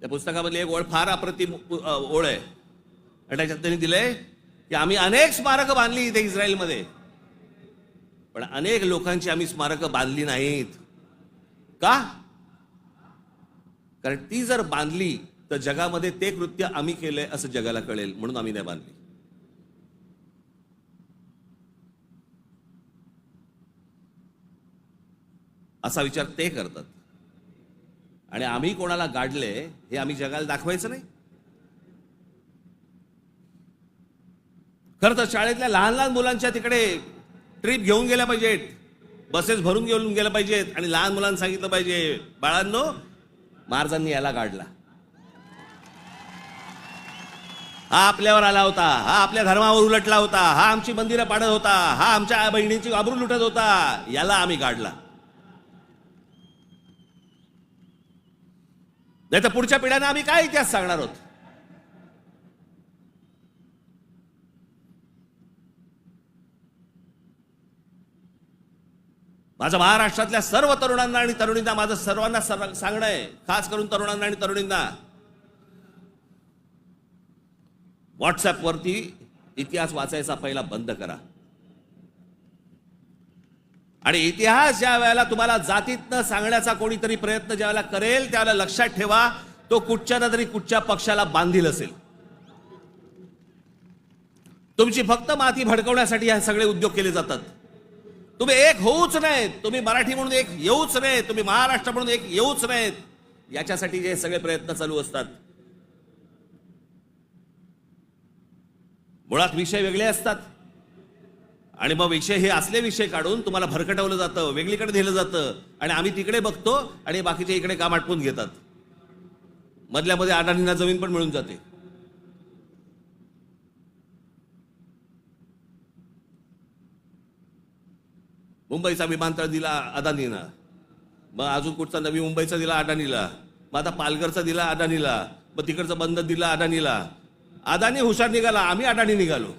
त्या पुस्तकामधली एक ओळ फार अप्रतिम ओळ आहे. आणि त्याच्यात त्यांनी दिलंय की आम्ही अनेक स्मारकं बांधली इथे इस्रायलमध्ये. पण अनेक लोकांची आम्ही स्मारकं बांधली नाहीत. का? कारण ती जर बांधली तर जगामध्ये ते कृत्य आम्ही केलंय असं जगाला कळेल म्हणून आम्ही नाही बांधली. असा विचार ते करतात. आणि आम्ही कोणाला गाडले हे आम्ही जगाला दाखवायचं नाही. खरं तर शाळेतल्या लहान लहान मुलांच्या तिकडे ट्रिप घेऊन गेल्या पाहिजेत बसेस भरून घेऊन गेल्या पाहिजेत आणि लहान मुलांना सांगितलं पाहिजे बाळांनो महाराजांनी याला काढला हा आपल्यावर आला होता हा आपल्या धर्मावर उलटला होता हा आमची मंदिरं पाडत होता हा आमच्या बहिणींची आबरू लुटत होता याला आम्ही काढला नाही तर पुढच्या पिढ्यांना आम्ही काय इतिहास सांगणार आहोत? माझं महाराष्ट्रातल्या सर्व तरुणांना आणि तरुणींना माझं सर्वांना सर्व सांगणं आहे खास करून तरुणांना आणि तरुणींना. व्हॉट्सअपवरती इतिहास वाचायचा पहिला बंद करा. आणि इतिहास ज्या वेळेला तुम्हाला जातीतनं सांगण्याचा कोणीतरी प्रयत्न ज्या वेळेला करेल त्यावेळेला लक्षात ठेवा तो कुठच्या ना तरी कुठच्या पक्षाला बांधील असेल. तुमची फक्त माती भडकवण्यासाठी हे सगळे उद्योग केले जातात. तुम्ही एक होऊच नाहीत तुम्ही मराठी म्हणून एक येऊच नाही तुम्ही महाराष्ट्र म्हणून एक येऊच नाहीत याच्यासाठी जे सगळे प्रयत्न चालू असतात. मुळात विषय वेगळे असतात. आणि मग विषय हे असले विषय काढून तुम्हाला भरकटवलं जातं वेगळीकडे नेलं जातं आणि आम्ही तिकडे बघतो आणि बाकीचे इकडे काम आटपून घेतात. मधल्यामध्ये अडाणींना जमीन पण मिळून जाते. मुंबईचा विमानतळ दिला अदानीनं मग अजून कुठचा नवी मुंबईचा दिला अडाणीला. मग आता पालघरचा दिला अडाणीला. मग तिकडचं बंद दिला अदानीला अदानी हुशार निघाला आम्ही अडाणी निघालो.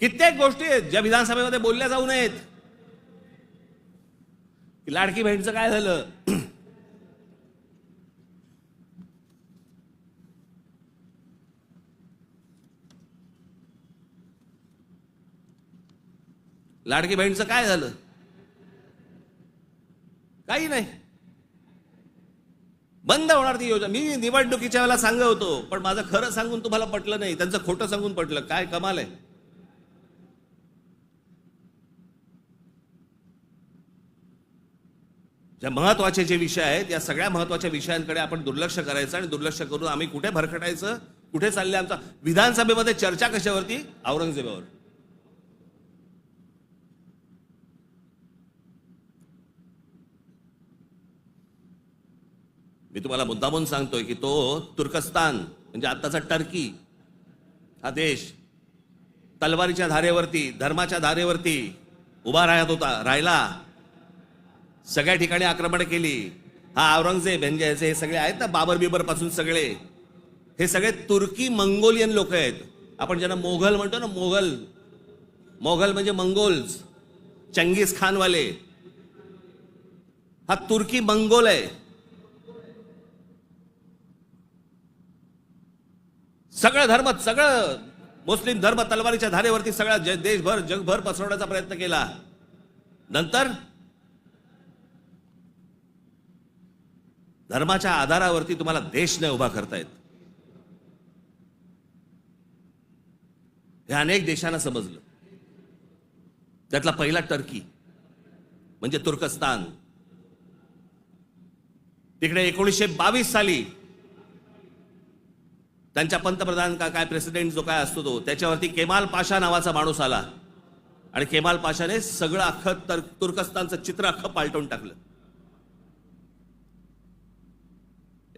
कित्येक गोष्टी आहेत ज्या विधानसभेमध्ये बोलल्या जाऊ नयेत. लाडकी बहिणीचं काय झालं? लाडकी बहिणीचं काय झालं? काही नाही. बंद होणार ती योजना. मी निवडणुकीच्या वेळेला सांगत होतो पण माझं खरं सांगून तुम्हाला पटलं नाही. त्यांचं खोटं सांगून पटलं. काय कमाल आहे. ज्या महत्त्वाचे जे विषय आहेत या सगळ्या महत्त्वाच्या विषयांकडे आपण दुर्लक्ष करायचं आणि दुर्लक्ष करून आम्ही कुठे भरकटायचं कुठे चालले आमचा विधानसभेमध्ये चर्चा कशावरती? औरंगजेबावर. मी तुम्हाला मुद्दामून सांगतोय की तो तुर्कस्तान म्हणजे आत्ताचा टर्की हा देश तलवारीच्या धारेवरती धर्माच्या धारेवरती उभा राहत होता राहिला. सगळ्या ठिकाणी आक्रमण केली. हा औरंगजेब यांचे हे सगळे आहेत ना बाबर बिबरपासून सगळे. हे सगळे तुर्की मंगोलियन लोक आहेत. आपण ज्यांना मोघल म्हणतो ना मोघल. मोघल म्हणजे मंगोल्स. चंगीज खानवाले. हा तुर्की मंगोल आहे. सगळं धर्म सगळं मुस्लिम धर्म तलवारीच्या धारेवरती सगळा देशभर जगभर पसरवण्याचा प्रयत्न केला. नंतर धर्माच्या आधारावरती तुम्हाला देश नाही उभा करतायत हे अनेक देशांना समजलं. त्यातला पहिला टर्की म्हणजे तुर्कस्तान. तिकडे एकोणीसशे बावीस साली त्यांच्या पंतप्रधान का काय प्रेसिडेंट जो काय असतो तो त्याच्यावरती केमाल पाशा नावाचा माणूस आला. आणि केमाल पाशाने सगळं अख्खं तर तुर्कस्तानचं चित्र अख्खं पालटवून टाकलं.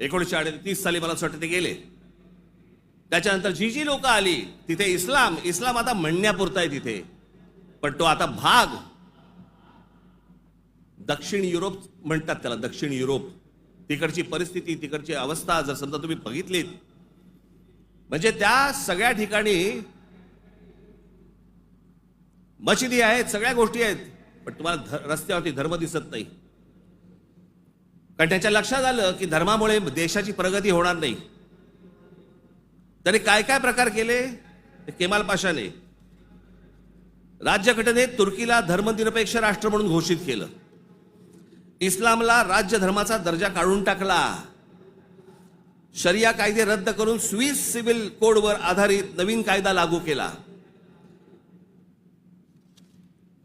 एकोणीसशे अडतीस साली मला असं वाटतं ते गेले. त्याच्यानंतर जी जी लोक आली तिथे इस्लाम इस्लाम आता म्हणण्यापुरता आहे तिथे. पण तो आता भाग. दक्षिण युरोप म्हणतात त्याला दक्षिण युरोप. तिकडची परिस्थिती तिकडची अवस्था जर समजा तुम्ही बघितलीत. म्हणजे त्या सगळ्या ठिकाणी मशिदी आहेत सगळ्या गोष्टी आहेत. पण तुम्हाला रस्त्यावरती धर्म दिसत नाही. कारण त्याच्या लक्षात आलं की धर्मामुळे देशाची प्रगती होणार नाही. त्याने काय काय प्रकार केले? केमाल पाशाने राज्यघटनेत तुर्कीला धर्मनिरपेक्ष राष्ट्र म्हणून घोषित केलं. इस्लामला राज्य धर्माचा दर्जा काढून टाकला. शरिया कायदे रद्द करून स्विस सिव्हिल कोडवर आधारित नवीन कायदा लागू केला.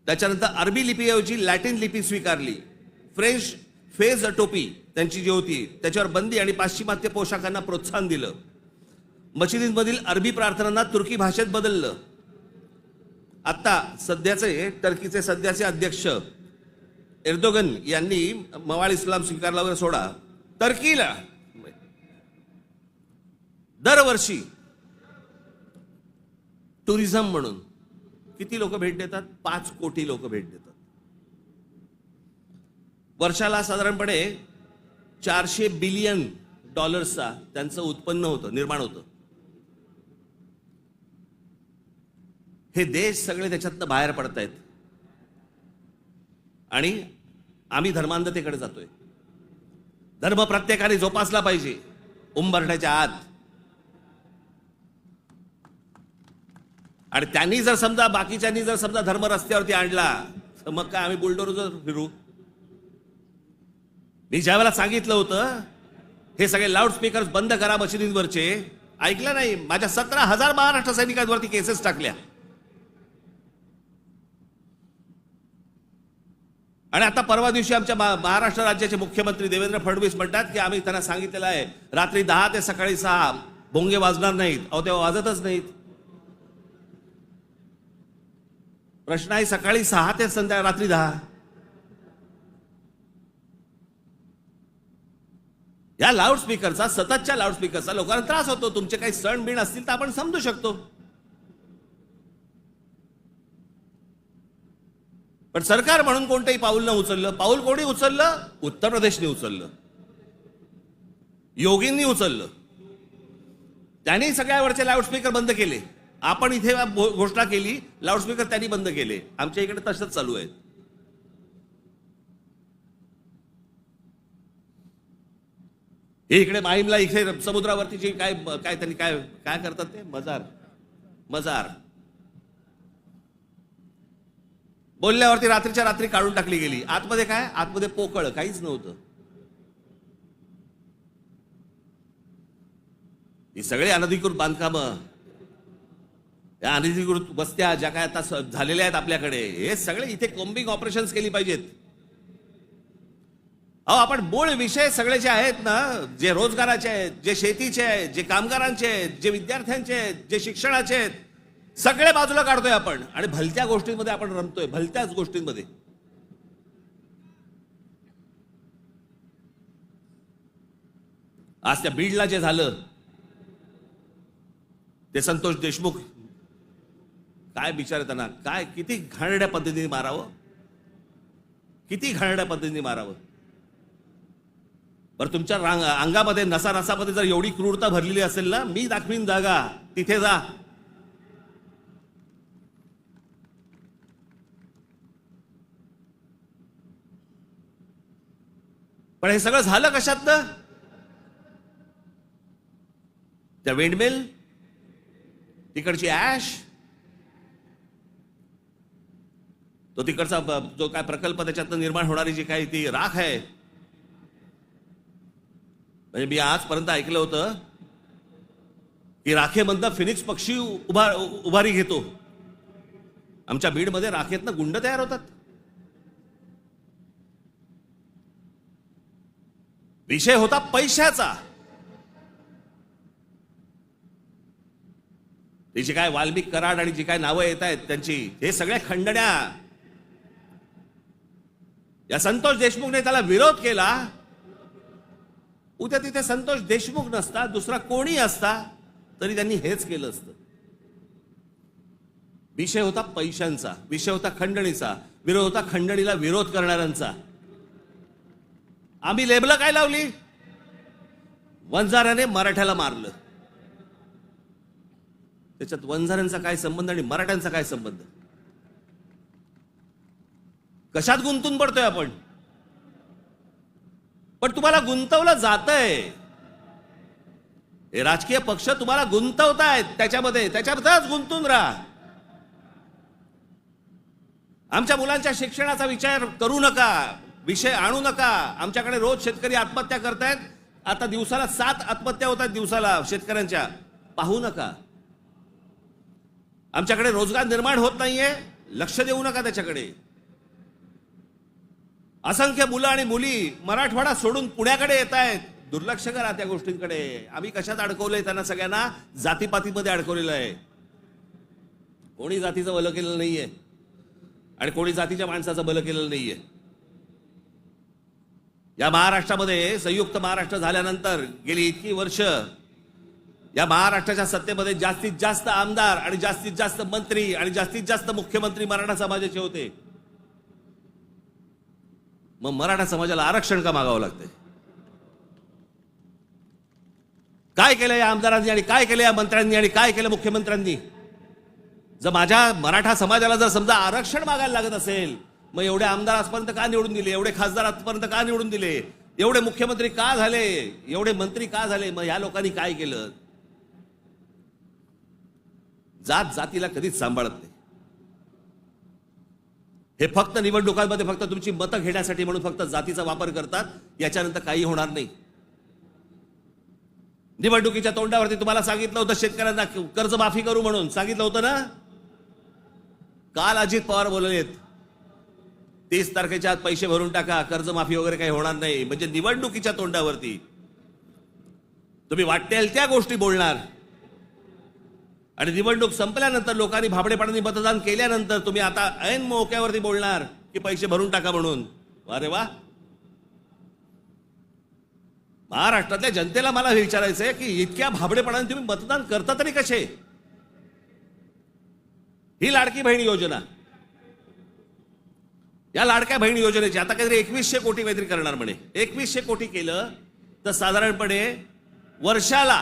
त्याच्यानंतर अरबी लिपीऐवजी लॅटिन लिपी स्वीकारली. फ्रेंच फेज टोपी त्यांची जी होती त्याच्यावर बंदी आणि पाश्चिमात्य पोशाखांना प्रोत्साहन दिलं. मशिदींमधील अरबी प्रार्थनांना तुर्की भाषेत बदललं. आता सध्याचे टर्कीचे सध्याचे अध्यक्ष एर्दोगन यांनी मवाळ इस्लाम स्वीकारला वगैरे सोडा. टर्कीला दरवर्षी टुरिझम म्हणून किती लोक भेट देतात? पाच कोटी लोक भेट देतात. वर्षाला साधारणपणे चारशे बिलियन डॉलर्सचा त्यांचं उत्पन्न होतं निर्माण होतं. हे देश सगळे त्याच्यातनं बाहेर पडत आहेत आणि आम्ही धर्मांधतेकडे जातोय. धर्म प्रत्येकाने जोपासला पाहिजे उंबरठ्याच्या आत. आणि त्यांनी जर समजा बाकीच्यांनी जर समजा धर्म रस्त्यावरती आणला तर मग काय आम्ही बुलडोजर फिरू? मी ज्या वेळेला सांगितलं होतं हे सगळे लाऊडस्पीकर बंद करा मशिदींवरचे. ऐकलं नाही. माझ्या सतरा हजार महाराष्ट्र सैनिकांवरती केसेस टाकल्या. आणि आता परवा दिवशी आमच्या महाराष्ट्र राज्याचे मुख्यमंत्री देवेंद्र फडणवीस म्हणतात की आम्ही त्यांना सांगितलेलं आहे रात्री दहा ते सकाळी सहा भोंगे वाजणार नाहीत. अहो तेव्हा वाजतच नाहीत. प्रश्न आहे सकाळी सहा ते संध्या रात्री दहा. या लाऊडस्पीकरचा सततच्या लाऊडस्पीकरचा लोकांना त्रास होतो. तुमचे काही सण बिण असतील तर आपण समजू शकतो. पण सरकार म्हणून कोणतंही पाऊल न उचललं पाऊल कोणी उचललं? उत्तर प्रदेशने उचललं. योगींनी उचललं. त्यांनी सगळ्यावरचे लाऊडस्पीकर बंद केले. आपण इथे घोषणा केली लाऊडस्पीकर त्यांनी बंद केले. आमच्या इकडे तसंच चालू आहे हे इकडे माहीमला इकडे समुद्रावरती जे काय काय त्यांनी काय काय करतात ते? मजार. मजार. बोलल्यावरती रात्रीच्या रात्री काढून टाकली गेली. आतमध्ये काय? आतमध्ये पोकळ काहीच नव्हतं. ही सगळे अनधिकृत बांधकामं या अनधिकृत वस्त्या ज्या काय आता झालेल्या आहेत आपल्याकडे हे सगळे इथे कोम्बिंग ऑपरेशन्स केली पाहिजेत. अहो आपण मूळ विषय सगळे जे आहेत ना जे रोजगाराचे आहेत जे शेतीचे आहेत जे कामगारांचे आहेत जे विद्यार्थ्यांचे आहेत जे शिक्षणाचे आहेत सगळे बाजूला काढतोय आपण. आणि भलत्या गोष्टींमध्ये आपण रमतोय भलत्याच गोष्टींमध्ये. आज त्या बीडला जे झालं ते संतोष देशमुख काय विचार त्यांना काय किती घाणड्या पद्धतीने मारावं? किती घाणड्या पद्धतीने मारावं? बरं तुमच्या रांग अंगामध्ये नसा नसामध्ये जर एवढी क्रूरता भरलेली असेल ना मी दाखवीन जागा. तिथे जा. पण हे सगळं झालं कशात त्या विंडमिल तिकडची ऍश तो तिकडचा जो काय प्रकल्प त्याच्यातनं निर्माण होणारी जी काही ती राख आहे म्हणजे मी आजपर्यंत ऐकलं होतं की राखेमधनं फिनिक्स पक्षी उभा उभारी घेतो. आमच्या बीडमध्ये राखेतनं गुंड तयार होतात. विषय होता पैशाचा. ती जी काय वाल्मिक कराड आणि जी काय नावं येत आहेत त्यांची हे सगळ्या खंडण्या. या संतोष देशमुखने त्याला विरोध केला. उद्या तिथे संतोष देशमुख नसता दुसरा कोणी असता तरी त्यांनी हेच केलं असतं. विषय होता पैशांचा विषय होता खंडणीचा विरोध होता खंडणीला विरोध करणाऱ्यांचा. आम्ही लेबलं काय लावली? वंजाऱ्याने मराठ्याला मारलं. त्याच्यात वंजाऱ्यांचा काय संबंध आणि मराठ्यांचा काय संबंध? कशात गुंतून पडतोय आपण? पण तुम्हाला गुंतवलं जातंय. हे राजकीय पक्ष तुम्हाला गुंतवतायत त्याच्यामध्ये. त्याच्याबद्दलच गुंतून राहा. आमच्या मुलांच्या शिक्षणाचा विचार करू नका. विषय आणू नका. आमच्याकडे रोज शेतकरी आत्महत्या करतायत. आता दिवसाला सात आत्महत्या होत आहेत दिवसाला शेतकऱ्यांच्या. पाहू नका. आमच्याकडे रोजगार निर्माण होत नाहीये. लक्ष देऊ नका त्याच्याकडे. असंख्य मुलं आणि मुली मराठवाडा सोडून पुण्याकडे येत आहेत. दुर्लक्ष करा त्या गोष्टींकडे. आम्ही कशात अडकवलंय त्यांना सगळ्यांना? जातीपातीमध्ये अडकवलेलं आहे. कोणी जातीचं भलं केलेलं नाहीये. आणि कोणी जातीच्या माणसाचं भलं केलेलं नाहीये. या महाराष्ट्रामध्ये संयुक्त महाराष्ट्र झाल्यानंतर गेली इतकी वर्ष या महाराष्ट्राच्या सत्तेमध्ये जास्तीत जास्त आमदार आणि जास्तीत जास्त मंत्री आणि जास्तीत जास्त मुख्यमंत्री मराठा समाजाचे होते. मग मराठा समाजाला आरक्षण का मागावं लागतंय? काय केलं या आमदारांनी आणि काय केलं या मंत्र्यांनी आणि काय केलं मुख्यमंत्र्यांनी? जर माझ्या मराठा समाजाला जर समजा आरक्षण मागायला लागत असेल मग एवढे आमदार आजपर्यंत का निवडून दिले? एवढे खासदार आजपर्यंत का निवडून दिले? एवढे मुख्यमंत्री का झाले? एवढे मंत्री का झाले? मग या लोकांनी काय केलं? जात जातीला कधीच सांभाळत नाही. हे फक्त निवडणुकांमध्ये फक्त तुमची मतं घेण्यासाठी म्हणून फक्त जातीचा वापर करतात याच्यानंतर काही होणार नाही. निवडणुकीच्या तोंडावरती तुम्हाला सांगितलं होतं शेतकऱ्यांना कर्जमाफी करू म्हणून. सांगितलं होतं ना? काल अजित पवार बोललेत तीस तारखेच्या आत पैसे भरून टाका कर्जमाफी वगैरे काही होणार नाही. म्हणजे निवडणुकीच्या तोंडावरती. तुम्ही वाटेल त्या गोष्टी बोलणार. आणि निवडणूक संपल्यानंतर लोकांनी भाबडेपणाने मतदान केल्यानंतर तुम्ही आता ऐन मोक्यावरती बोलणार की पैसे भरून टाका म्हणून. अरे वा. महाराष्ट्रातल्या जनतेला मला हे विचारायचं की इतक्या भाबडेपणाने तुम्ही मतदान करता तरी कसे? ही लाडकी बहीण योजना. या लाडक्या बहीण योजनेची आता काहीतरी एकवीसशे कोटी काहीतरी करणार म्हणे. एकवीसशे कोटी केलं तर साधारणपणे वर्षाला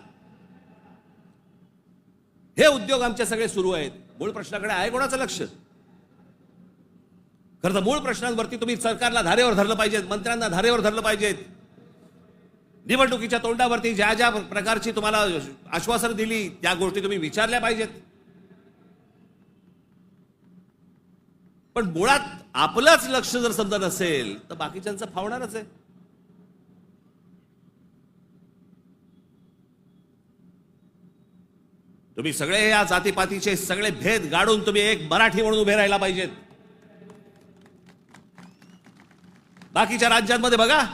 हे उद्योग आमचे सगळे सुरू आहेत. मूळ प्रश्नाकडे आहे कोणाचं लक्ष? खरं तर मूळ प्रश्नांवरती तुम्ही सरकारला धारेवर धरलं पाहिजेत मंत्र्यांना धारेवर धरलं पाहिजेत. निवडणुकीच्या तोंडावरती ज्या ज्या प्रकारची तुम्हाला आश्वासन दिली त्या गोष्टी तुम्ही विचारल्या पाहिजेत. पण मुळात आपलंच लक्ष जर समजा नसेल तर बाकीच्यांचं फावणारच आहे. तुम्ही सगळे या जातीपातीचे सगळे भेद गाडून तुम्ही एक मराठी म्हणून उभे राहायला पाहिजेत. बाकीच्या राज्यांमध्ये बघा.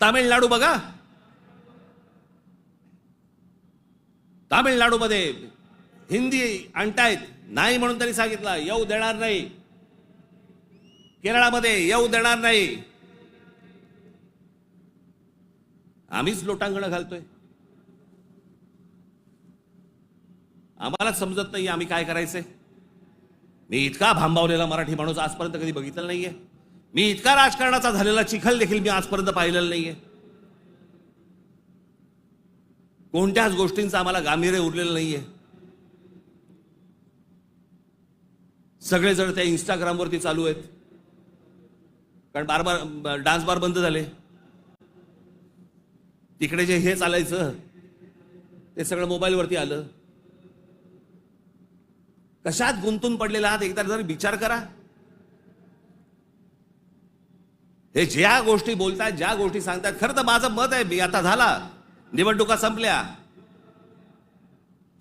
तामिळनाडू बघा. तामिळनाडूमध्ये हिंदी आणतायत. नाही म्हणून त्यांनी सांगितलं येऊ देणार नाही. केरळामध्ये येऊ देणार नाही. आम्हीच लोटांगण घालतोय. आम्हालाच समजत नाही आम्ही काय करायचंय. मी इतका भांबावलेला मराठी माणूस आजपर्यंत कधी बघितलं नाहीये. मी इतका राजकारणाचा झालेला चिखल देखील मी आजपर्यंत पाहिलेला नाहीये. कोणत्याच गोष्टींचं आम्हाला गांभीर्य उरलेलं नाहीये. सगळेजण त्या इंस्टाग्रामवरती चालू आहेत. कारण बार बार डान्स बार बंद झाले. तिकडे जे हे चालायचं ते सगळं मोबाईलवरती आलं. कशात गुंतून पडलेला आहात? एकदा जर विचार करा. हे ज्या गोष्टी बोलतात ज्या गोष्टी सांगतात खरं तर माझं मत आहे मी आता झाला. निवडणुका संपल्या.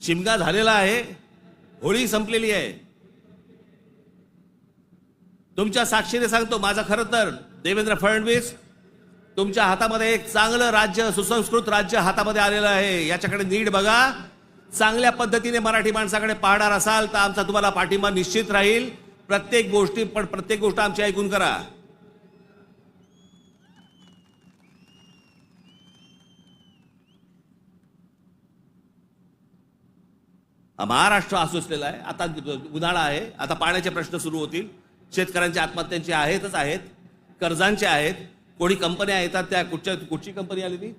शिमगा झालेला आहे होळी संपलेली आहे. तुमच्या साक्षीने सांगतो माझं खरं तर देवेंद्र फडणवीस तुमच्या हातामध्ये एक चांगलं राज्य सुसंस्कृत राज्य हातामध्ये आलेलं आहे. याच्याकडे नीट बघा. चांगल्या पद्धतीने मराठी माणसाकडे पाहणार असाल तर आमचा तुम्हाला पाठिंबा निश्चित राहील. प्रत्येक गोष्टी पण प्रत्येक गोष्ट आमची ऐकून करा. महाराष्ट्र असोसलेला आहे. आता उन्हाळा आहे. आता पाण्याचे प्रश्न सुरू होतील. शेतकऱ्यांच्या आत्महत्यांचे आहेतच आहेत. कर्जांचे आहेत. कोणी कंपन्या येतात त्या कुठच्या कुठची कंपनी आली ती?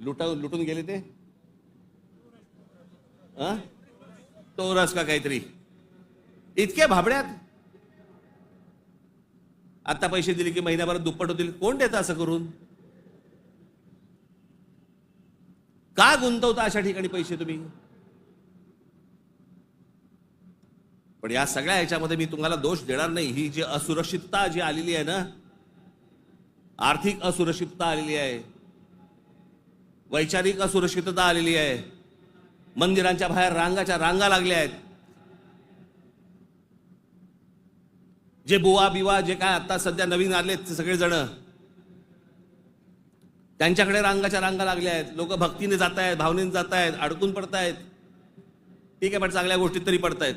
लुटा लुटून गेले ते? टोरस का काहीतरी? इतके भाबड्यात? आता पैसे दिले की महिन्याभरात दुप्पट होतील. कोण देतं असं करून? का गुंतवता अशा ठिकाणी पैसे तुम्ही? पण या सगळ्या ह्याच्यामध्ये मी तुम्हाला दोष देणार नाही. ही जी असुरक्षितता जी आलेली आहे ना आर्थिक असुरक्षितता आलेली आहे वैचारिक असुरक्षितता आलेली आहे मंदिरांच्या बाहेर रांगाच्या रांगा लागल्या आहेत. जे बुवा बिवा जे काय आता सध्या नवीन आले ते सगळेजण. त्यांच्याकडे रांगाच्या रांगा लागल्या आहेत. लोक भक्तीने जात आहेत भावनेने जात आहेत अडकून पडतायत. ठीक आहे पण चांगल्या गोष्टीत तरी पडतायत.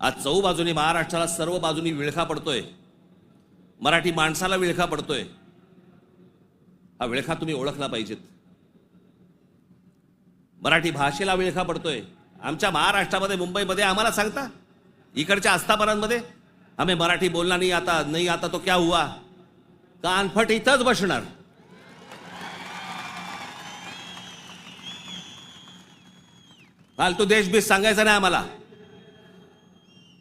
आज चौ बाजूनी महाराष्ट्राला सर्व बाजूनी विळखा पडतोय. मराठी माणसाला विळखा पडतोय. हा विळखा तुम्ही ओळखला पाहिजेत. मराठी भाषेला विळखा पडतोय. आमच्या महाराष्ट्रामध्ये मुंबईमध्ये आम्हाला सांगता? इकडच्या आस्थापनांमध्ये? आम्ही मराठी बोलला नाही आता नाही आता तो क्या हुआ? कानफट इथंच बसणार. फालतू देशभीत सांगायचा नाही आम्हाला.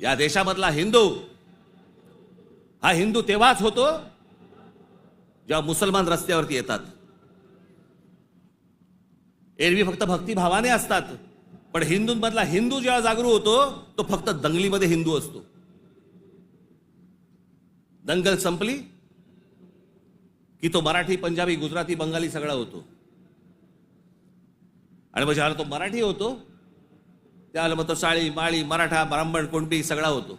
या देशामधला हिंदू. हा हिंदू तेव्हाच होतो जेव्हा मुसलमान रस्त्यावरती येतात. एरवी फक्त भक्तिभावाने असतात पण हिंदूंमधला हिंदू जेव्हा जागरूक होतो तो फक्त दंगलीमध्ये हिंदू असतो. दंगल संपली की तो मराठी पंजाबी गुजराती बंगाली सगळा होतो. आणि मग ज्यावेळेला तो मराठी होतो त्याला मग तो साळी माळी मराठा ब्राह्मण कोणती सगळा होतो.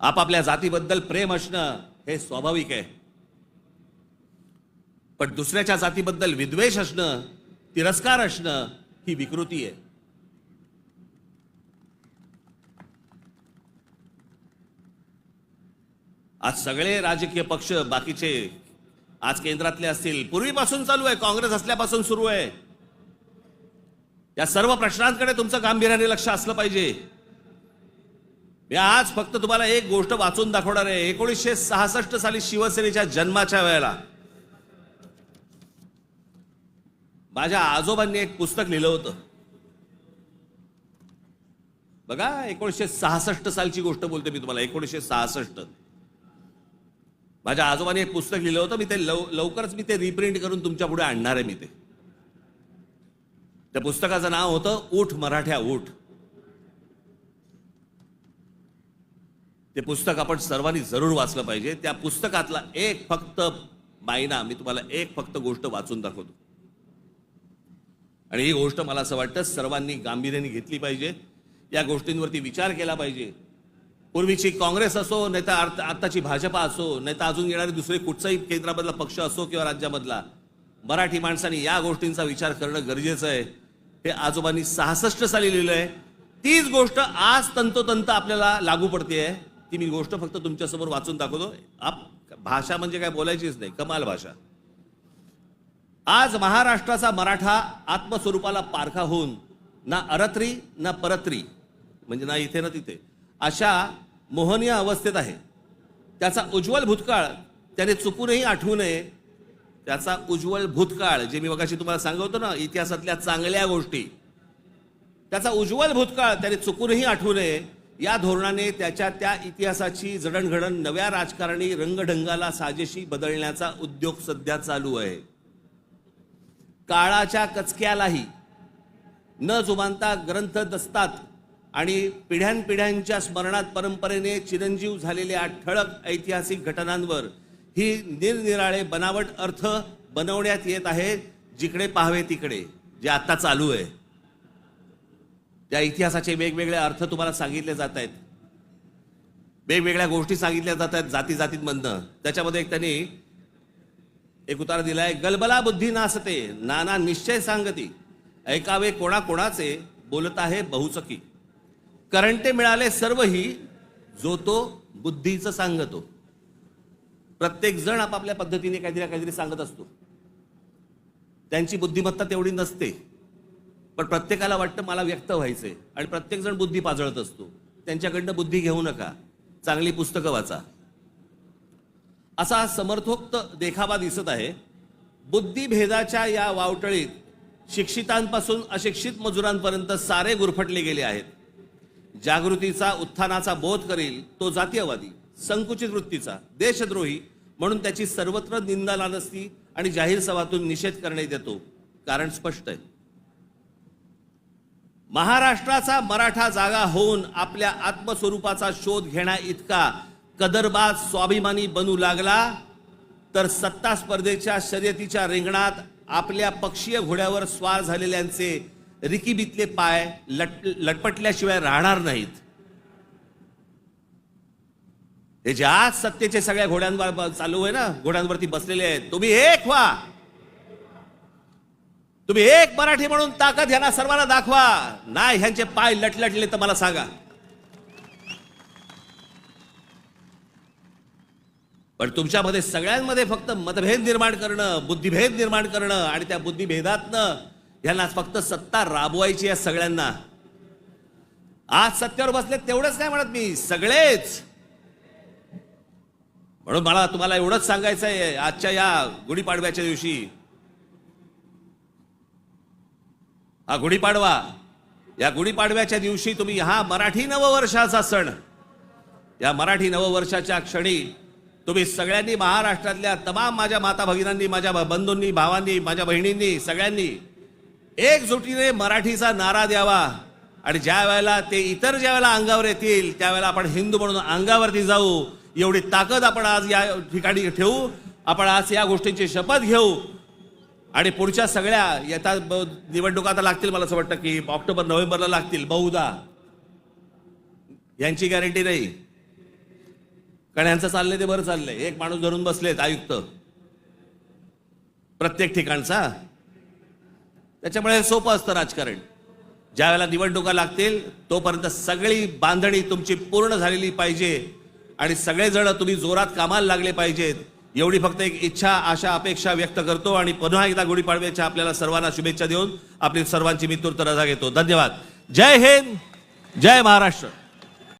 आपापल्या जातीबद्दल प्रेम असणं हे स्वाभाविक आहे. पण दुसऱ्याच्या जातीबद्दल विद्वेष असणं तिरस्कार असणं ही विकृती आहे. आज सगळे राजकीय पक्ष बाकीचे आज केंद्रातले असतील पूर्वीपासून चालू आहे काँग्रेस असल्यापासून सुरू आहे. या सर्व प्रश्नांकडे तुमचं गांभीर्याने लक्ष असलं पाहिजे. मी आज फक्त तुम्हाला एक गोष्ट वाचून दाखवणार आहे. एकोणीसशे सहासष्ट साली शिवसेनेच्या जन्माच्या वेळेला माझ्या आजोबांनी एक पुस्तक लिहिलं होतं. बघा एकोणीसशे सहासष्ट सालची गोष्ट बोलते मी तुम्हाला. एकोणीसशे सहासष्ट. माझ्या आजोबांनी एक पुस्तक लिहिलं होतं. मी ते लव लवकरच मी ते रिप्रिंट करून तुमच्यापुढे आणणार आहे मी ते. त्या पुस्तकाचं नाव होतं ऊठ मराठ्या ऊठ. ते पुस्तक आपण सर्वांनी जरूर वाचलं पाहिजे. त्या पुस्तकातला एक फक्त बायना मी तुम्हाला एक फक्त गोष्ट वाचून दाखवतो. आणि ही गोष्ट मला असं वाटतं सर्वांनी गांभीर्याने घेतली पाहिजे. या गोष्टींवरती विचार केला पाहिजे. पूर्वीची काँग्रेस असो नाही तर आत्ताची भाजपा असो नाही तर अजून येणारे दुसरे कुठचाही केंद्रामधला पक्ष असो किंवा राज्यामधला मराठी माणसांनी या गोष्टींचा विचार करणं गरजेचं आहे. हे आजोबांनी सहासष्ट साली लिहिलं आहे तीच गोष्ट आज तंतोतंत आपल्याला लागू पडते ती मी गोष्ट फक्त तुमच्यासमोर वाचून दाखवतो. आप भाषा म्हणजे काय बोलायचीच नाही कमाल भाषा. आज महाराष्ट्राचा मराठा आत्मस्वरूपाला पारखा होऊन ना अरत्री ना परत्री म्हणजे ना इथे ना तिथे अशा मोहनीय अवस्थेत आहे. त्याचा उज्ज्वल भूतकाळ त्याने चुकूनही आठवू नये. त्याचा उज्ज्वल भूतकाळ जे मी मगाशी तुम्हाला सांगवतो ना इतिहासातल्या चांगल्या गोष्टी. त्याचा उज्ज्वल भूतकाळ त्याने चुकूनही आठवू नये. या धोरणाने त्याच्या त्या इतिहासाची जडणघडण नव्या राजकारणी रंगढंगाला साजेशी बदलण्याचा उद्योग सध्या चालू आहे. काळाच्या कचक्यालाही न जुमानता ग्रंथ दसतात आणि पिढ्यानपिढ्यांच्या स्मरणात परंपरेने चिरंजीव झालेल्या ठळक ऐतिहासिक घटनांवर ही निरनिराळे बनावट अर्थ बनवण्यात येत आहेत जिकडे पाहावे तिकडे जे आता चालू आहे. त्या इतिहासाचे वेगवेगळे अर्थ तुम्हाला सांगितले जात आहेत. वेगवेगळ्या गोष्टी सांगितल्या जात आहेत जाती जातींमधनं त्याच्यामध्ये एक त्यांनी एक उतार दिलाय गलबला बुद्धी नासते नाना निश्चय सांगती. ऐकावे कोणा कोणाचे बोलत आहे बहुचकी. करंटे मिळाले सर्वही जो तो बुद्धीचं सांगतो. प्रत्येक जण आपापल्या पद्धतीने काहीतरी काहीतरी सांगत असतो. त्यांची बुद्धिमत्ता तेवढी नसते. पण प्रत्येकाला वाटतं मला व्यक्त व्हायचंय आणि प्रत्येक जण बुद्धी पाजळत असतो. त्यांच्याकडनं बुद्धी घेऊ नका. चांगली पुस्तकं वाचा. असा समर्थोक्त देखावा दिसत आहे. बुद्धिभेदाच्या या वावटळीत शिक्षितांपासून अशिक्षित मजुरांपर्यंत सारे गुरफटले गेले आहेत. जागृतीचा उत्थानाचा बोध करील तो जातीयवादी संकुचित वृत्तीचा देशद्रोही म्हणून त्याची सर्वत्र निंदा लानस्ती आणि जाहीर सभातून निषेध करण्यात येतो. कारण स्पष्ट आहे. महाराष्ट्राचा मराठा जागा होऊन आपल्या आत्मस्वरूपाचा शोध घेण्या इतका कदरबाज स्वाभिमानी बनू लागला तर सत्ता स्पर्धेच्या शर्यतीच्या रिंगणात आपल्या पक्षीय घोड्यावर स्वार झालेल्यांचे रिकिबीतले पाय लट लटपटल्याशिवाय राहणार नाहीत. हे जे आज सत्तेचे सगळ्या घोड्यांवर चालू आहे ना घोड्यांवरती बसलेले आहेत तुम्ही एक व्हा. तुम्ही एक मराठी म्हणून ताकद ह्यांना सर्वांना दाखवा. नाही ह्यांचे पाय लटलटले तर मला सांगा. पण तुमच्यामध्ये सगळ्यांमध्ये फक्त मतभेद निर्माण करणं बुद्धिभेद निर्माण करणं आणि त्या बुद्धिभेदातनं ह्यांना फक्त सत्ता राबवायची आहे सगळ्यांना. आज सत्तेवर बसले तेवढंच नाही म्हणत मी सगळेच. म्हणून मला तुम्हाला एवढंच सांगायचं आहे आजच्या या गुढीपाडव्याच्या दिवशी. हा गुढीपाडवा या गुढीपाडव्याच्या दिवशी तुम्ही हा मराठी नववर्षाचा सण या मराठी नववर्षाच्या क्षणी तुम्ही सगळ्यांनी महाराष्ट्रातल्या तमाम माझ्या माता भगिनांनी माझ्या बंधूंनी भावांनी माझ्या बहिणींनी सगळ्यांनी एकजुटीने मराठीचा नारा द्यावा. आणि ज्या वेळेला ते इतर ज्या वेळेला अंगावर येतील त्यावेळेला आपण हिंदू म्हणून अंगावरती जाऊ एवढी ताकद आपण आज या ठिकाणी ठेवू आपण आज या गोष्टींची शपथ घेऊ. आणि पुढच्या सगळ्या येतात निवडणुका आता लागतील मला असं वाटतं की ऑक्टोबर नोव्हेंबरला लागतील बहुधा. यांची गॅरंटी नाही. कारण यांचं चाललंय ते बरं चाललंय. एक माणूस धरून बसलेत आयुक्त. प्रत्येक ठिकाणचा. त्याच्यामुळे सोपं असतं राजकारण. ज्या वेळेला निवडणुका लागतील तोपर्यंत सगळी बांधणी तुमची पूर्ण झालेली पाहिजे आणि सगळेजण तुम्ही जोरात कामाला लागले पाहिजेत. एवढी फक्त एक इच्छा आशा अपेक्षा व्यक्त करतो आणि पुन्हा एकदा गुढीपाडव्याच्या आपल्याला सर्वांना शुभेच्छा देऊन आपली सर्वांची मी तूर्त रजा घेतो. धन्यवाद. जय हिंद जय महाराष्ट्र.